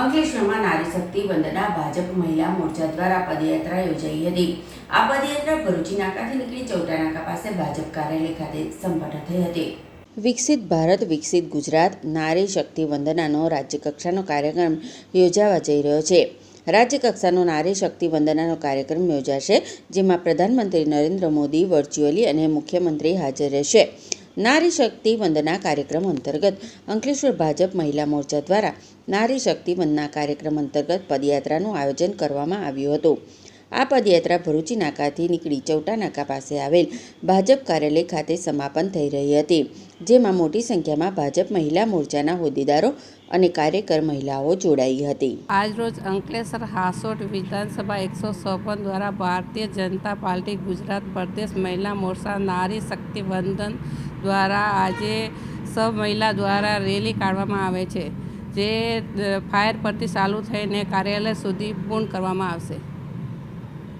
અંકલેશ્વરમાં નારી શક્તિ વંદના ભાજપ મહિલા મોરચા દ્વારા પદયાત્રા યોજાઈ હતી. આ પદયાત્રા ભરૂચી નાકાથી નીકળી ચૌટા નાકા પાસે ભાજપ કાર્યાલય ખાતે સંપન્ન થઈ હતી. વિકસિત ભારત, વિકસિત ગુજરાત, નારી શક્તિ વંદનાનો રાજ્યકક્ષાનો કાર્યક્રમ યોજાવા જઈ રહ્યો છે. રાજ્યકક્ષાનો નારી શક્તિ વંદનાનો કાર્યક્રમ યોજાશે, જેમાં પ્રધાનમંત્રી નરેન્દ્ર મોદી, વર્ચ્યુઅલી અને મુખ્યમંત્રી હાજર રહેશે. નારી શક્તિ વંદના કાર્યક્રમ અંતર્ગત અંકલેશ્વર ભાજપ મહિલા મોરચા દ્વારા નારી શક્તિ વંદના કાર્યક્રમ અંતર્ગત પદયાત્રાનું આયોજન કરવામાં આવ્યું હતું. આ પદયાત્રા ભરૂચી નાકાથી નીકળી ચૌટા નાકા પાસે આવેલ ભાજપ કાર્યાલય ખાતે સમાપન થઈ રહી હતી, જેમાં મોટી સંખ્યામાં ભાજપ મહિલા મોરચાના હોદ્દેદારો અને કાર્યકર મહિલાઓ જોડાઈ હતી. આજરોજ અંકલેશ્વર હાસોટ વિધાનસભા એકસો ચોપન દ્વારા ભારતીય જનતા પાર્ટી ગુજરાત પ્રદેશ મહિલા મોરચા નારી શક્તિ વંદન દ્વારા આજે સબ મહિલા દ્વારા રેલી કાઢવામાં આવે છે, જે ફાયર પરથી ચાલુ થઈને કાર્યાલય સુધી પૂર્ણ કરવામાં આવશે.